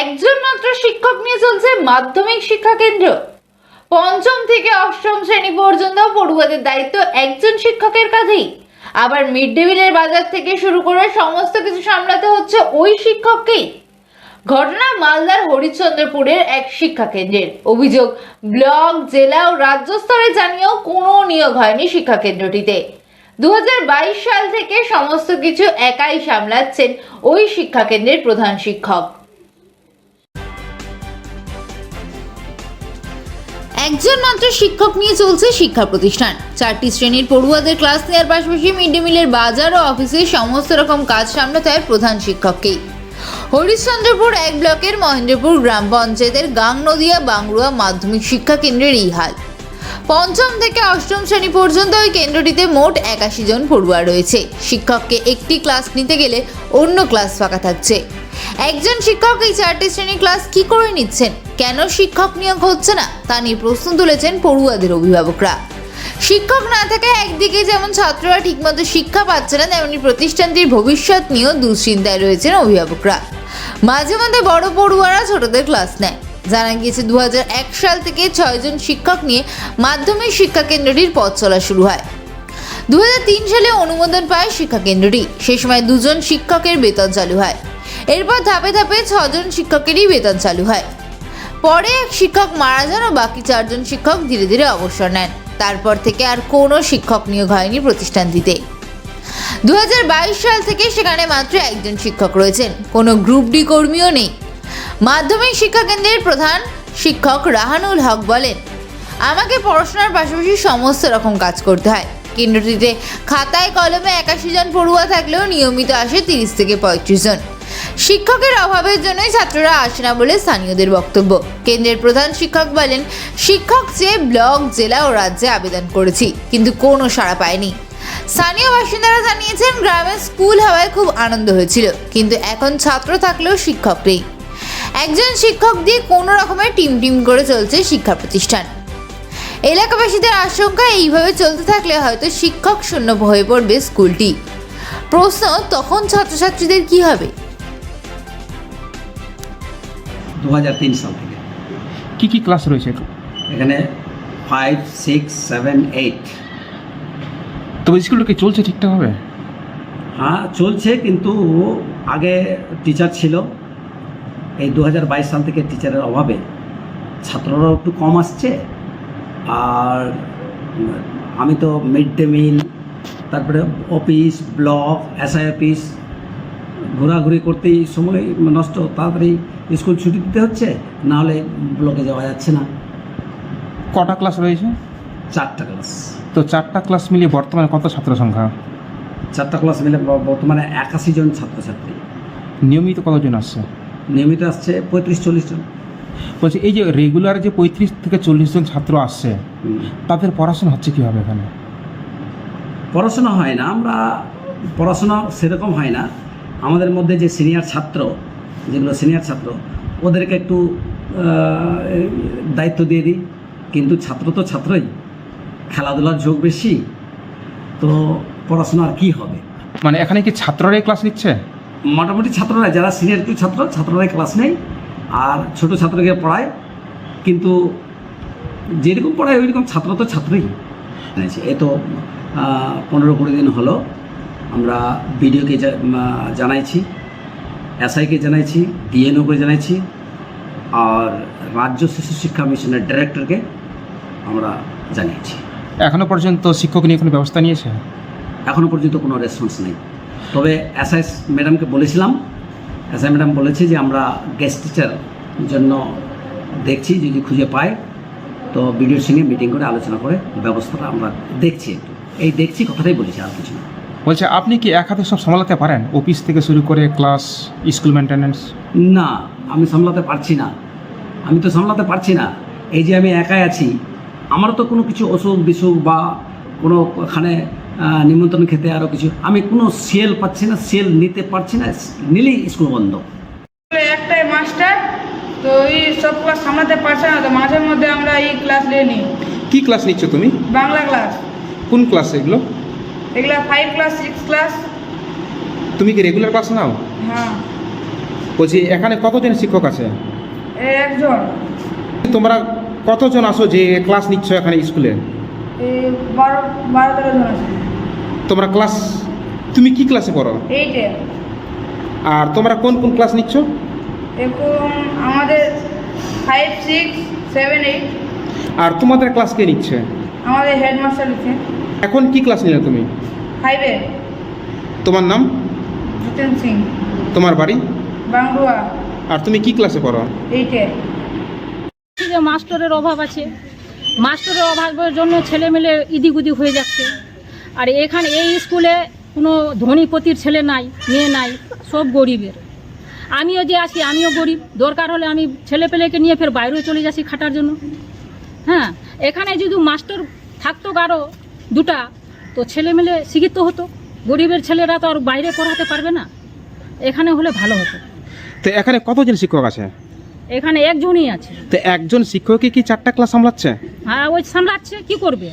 একজন মাত্র শিক্ষক নিয়ে চলছে মাধ্যমিক শিক্ষা কেন্দ্র। পঞ্চম থেকে অষ্টম শ্রেণি পর্যন্ত পড়ুয়াদের দায়িত্ব একজন শিক্ষকের কাঁধেই। আবার মিড ডে মিলের বাজার থেকে শুরু করে সমস্ত কিছু সামলাতে হচ্ছে ওই শিক্ষককেই। ঘটনা মালদার হরিশ্চন্দ্রপুরের এক শিক্ষা কেন্দ্রের। অভিযোগ, ব্লক, জেলা ও রাজ্য স্তরে জানিয়েও কোনো নিয়োগ হয়নি শিক্ষা কেন্দ্রটিতে। দুহাজার বাইশ সাল থেকে সমস্ত কিছু একাই সামলাচ্ছেন ওই শিক্ষা কেন্দ্রের প্রধান শিক্ষক। একজন মাত্র শিক্ষক নিয়ে চলছে শিক্ষা প্রতিষ্ঠান। চারটি শ্রেণির পড়ুয়াদের ক্লাস নেওয়ার পাশাপাশি মিড ডে মিলের বাজার ও অফিসে সমস্ত রকম কাজ সামলাতে হয় প্রধান শিক্ষককেই। হরিশ্চন্দ্রপুর এক ব্লকের মহেন্দ্রপুর গ্রাম পঞ্চায়েতের গাং নদিয়া বাংরুয়া মাধ্যমিক শিক্ষা কেন্দ্রের এই হাল। পঞ্চম থেকে অষ্টম শ্রেণি পর্যন্ত ওই কেন্দ্রটিতে মোট একাশি জন পড়ুয়া রয়েছে। শিক্ষককে একটি ক্লাস নিতে গেলে অন্য ক্লাস ফাঁকা থাকছে। একজন শিক্ষক এই চারটি শ্রেণি ক্লাস কি করে নিচ্ছেন? কেন শিক্ষক নিয়োগ হচ্ছে না? তা নিয়ে প্রশ্ন তুলেছেন পড়ুয়াদের অভিভাবকরা। শিক্ষক না থাকায় একদিকে যেমন ছাত্ররা ঠিকমতো শিক্ষা পাচ্ছে না, তেমনি প্রতিষ্ঠানটির ভবিষ্যৎ নিয়েও দুশ্চিন্তায় রয়েছেন অভিভাবকরা। মাঝে মধ্যে বড় পড়ুয়ারা ছোটদের ক্লাস নেয়। জানা গিয়েছে দু হাজার এক সাল থেকে ছয়জন শিক্ষক নিয়ে মাধ্যমিক শিক্ষা কেন্দ্রটির পথ চলা শুরু হয়। দু হাজার তিন সালে অনুমোদন পায় শিক্ষা কেন্দ্রটি। সে সময় দুজন শিক্ষকের বেতন চালু হয়। এরপর ধাপে ধাপে ছজন শিক্ষকেরই বেতন চালু হয়। পরে এক শিক্ষক মারা যান ও বাকি চারজন শিক্ষক ধীরে ধীরে অবসর নেন। তারপর থেকে আর কোনো শিক্ষক নিয়োগ হয়নি প্রতিষ্ঠানটিতে দু হাজার বাইশ সাল থেকে সেখানে মাত্র একজন শিক্ষক রয়েছেন। কোনো গ্রুপ ডি কর্মীও নেই। মাধ্যমিক শিক্ষা কেন্দ্রের প্রধান শিক্ষক রাহানুল হক বলেন, আমাকে পড়াশোনার পাশাপাশি সমস্ত রকম কাজ করতে হয়। কেন্দ্রটিতে খাতায় কলমে একাশি জন পড়ুয়া থাকলেও নিয়মিত আসে তিরিশ থেকে পঁয়ত্রিশ জন। শিক্ষকের অভাবের জন্যই ছাত্ররা আসে না বলে স্থানীয়দের বক্তব্য। কেন্দ্রের প্রধান শিক্ষক বলেন, শিক্ষক চেয়ে ব্লক, জেলা ও রাজ্যে আবেদন করেছি, কিন্তু কোনো সাড়া পায়নি। স্থানীয় বাসিন্দারা জানিয়েছেন, গ্রামে স্কুল হওয়ায় খুব আনন্দ হয়েছিল, কিন্তু এখন ছাত্র থাকলেও শিক্ষক নেই। একজন শিক্ষক দিয়ে কোনো রকমের টিম টিম করে চলছে শিক্ষা প্রতিষ্ঠান। এলাকাবাসীদের আশঙ্কা এইভাবে চলতে থাকলে হয়তো শিক্ষক শূন্য হয়ে পড়বে স্কুলটি। প্রশ্ন, তখন ছাত্রছাত্রীদের কি হবে? দু হাজার তিন সাল থেকে। কি কি ক্লাস রয়েছে? এখানে ফাইভ সিক্স সেভেন এইট তবে স্কুলটা কি চলছে ঠিকঠাকভাবে হ্যাঁ চলছে কিন্তু আগে টিচার ছিল। এই দু হাজার বাইশ সাল থেকে টিচারের অভাবে ছাত্ররাও একটু কম আসছে। আর আমি তো মিড ডে মিল তারপরে অফিস ব্লক এসআই অফিস ঘোরাঘুরি করতেই সময় নষ্ট তাড়াতাড়ি স্কুল ছুটি দিতে হচ্ছে না হলে ব্লকে যাওয়া যাচ্ছে না। কটা ক্লাস রয়েছে? চারটা ক্লাস। তো চারটা ক্লাস মিলিয়ে বর্তমানে কত ছাত্র সংখ্যা চারটা ক্লাস মিলে বর্তমানে একাশি জন ছাত্রছাত্রী। নিয়মিত কতজন আসছে? নিয়মিত আসছে পঁয়ত্রিশ চল্লিশ জন। বলছি এই যে রেগুলার যে পঁয়ত্রিশ থেকে চল্লিশ জন ছাত্র আসছে। তাদের পড়াশোনা হচ্ছে কীভাবে এখানে? পড়াশোনা হয় না আমরা পড়াশোনা সেরকম হয় না আমাদের মধ্যে যে সিনিয়র ছাত্র যেগুলো সিনিয়র ছাত্র ওদেরকে একটু দায়িত্ব দিয়ে দিই। কিন্তু ছাত্র তো ছাত্রই। খেলাধুলার যোগ বেশি তো পড়াশোনা আর কী হবে? মানে এখানে কি ছাত্ররাই ক্লাস নিচ্ছে? মোটামুটি ছাত্ররা যারা সিনিয়র ছাত্র ছাত্ররাই ক্লাস নেই। আর ছোট ছাত্রকে পড়ায় কিন্তু যেরকম পড়ায় ওই রকম ছাত্র তো ছাত্রই। এ তো পনেরো কুড়ি দিন হলো। আমরা বিডিওকে জানাইছি এসআইকে জানাইছি ডিএনওকে জানাইছি আর রাজ্য শিশু শিক্ষা মিশনের ডিরেক্টরকে আমরা জানিয়েছি। এখনও পর্যন্ত শিক্ষক নিয়ে কোনো ব্যবস্থা নিয়েছে? এখনও পর্যন্ত কোনো রেসপন্স নেই। তবে এসআই ম্যাডামকে বলেছিলাম এসআই ম্যাডাম বলেছে যে আমরা গেস্ট টিচার জন্য দেখছি যদি খুঁজে পাই তো বিডিওর সঙ্গে মিটিং করে আলোচনা করে ব্যবস্থাটা আমরা দেখছি একটু। এই দেখছি কথাটাই বলেছি আর কিছু না। বলছে আপনি কি এক হাতে সব সামলাতে পারেন? অফিস থেকে শুরু করে ক্লাস স্কুল মেনটেন্যান্স না আমি সামলাতে পারছি না। আমি তো সামলাতে পারছি না। এই যে আমি একাই আছি আমারও তো কোনো কিছু অসুখ বিসুখ বা কোনো ওখানে নিমন্ত্রণ খেতে আরও কিছু আমি কোনো সেল পাচ্ছি না সেল নিতে পারছি না নিলেই স্কুল বন্ধ। একটাই মাস্টার তো এই সব ক্লাস সামলাতে পারছে না তো মাঝে মধ্যে আমরা এই ক্লাস নিয়ে নিই। কি ক্লাস নিচ্ছ তুমি? বাংলা ক্লাস। কোন ক্লাস এগুলো? এগুলা ফাইভ ক্লাস সিক্স ক্লাস তুমি কি রেগুলার ক্লাস নাও? হ্যাঁ। বলছি এখানে কতজন শিক্ষক আছে? একজন। তোমরা কতজন আসো যে ক্লাস নিচ্ছ এখানে স্কুলে বারো বারো তেরো জন আছে। তোমরা ক্লাস তুমি কি ক্লাসে পড়ো? এইটে আর তোমরা কোন কোন ক্লাস নিচ্ছ? এখন আমাদের ফাইভ সিক্স সেভেন এইট আর তোমাদের ক্লাস কে নিচ্ছে? আমাদের হেডমাস্টার লিখছে এখন কি ক্লাস নিলে তুমি? ফাইভে তোমার নাম? জিতেন সিং। তোমার বাড়ি? বাংলুয়া আর তুমি কি ক্লাসে পড়ো? এইটে যে মাস্টারের অভাব আছে। মাস্টারের অভাবের জন্য ছেলেমেলে ইদিক উদিক হয়ে যাচ্ছে। আর এখানে এই স্কুলে কোনো ধনীপতির ছেলে নাই মেয়ে নাই সব গরিবের। আমিও যে আছি আমিও গরিব। দরকার হলে আমি ছেলে পেলেকে নিয়ে ফের বাইরেও চলে যাচ্ছি খাটার জন্য। হ্যাঁ এখানে যদি মাস্টার থাকতো কারও দুটা তো ছেলে ছেলেমেলে শিক্ষিত হতো। গরিবের ছেলেরা তো আর বাইরে পড়াতে পারবে না। এখানে হলে ভালো হতো। তো এখানে কতজন শিক্ষক আছে? এখানে একজনই আছে। তো একজন শিক্ষকই কি চারটা ক্লাস সামলাচ্ছে? হ্যাঁ ওই সামলাচ্ছে কি করবে?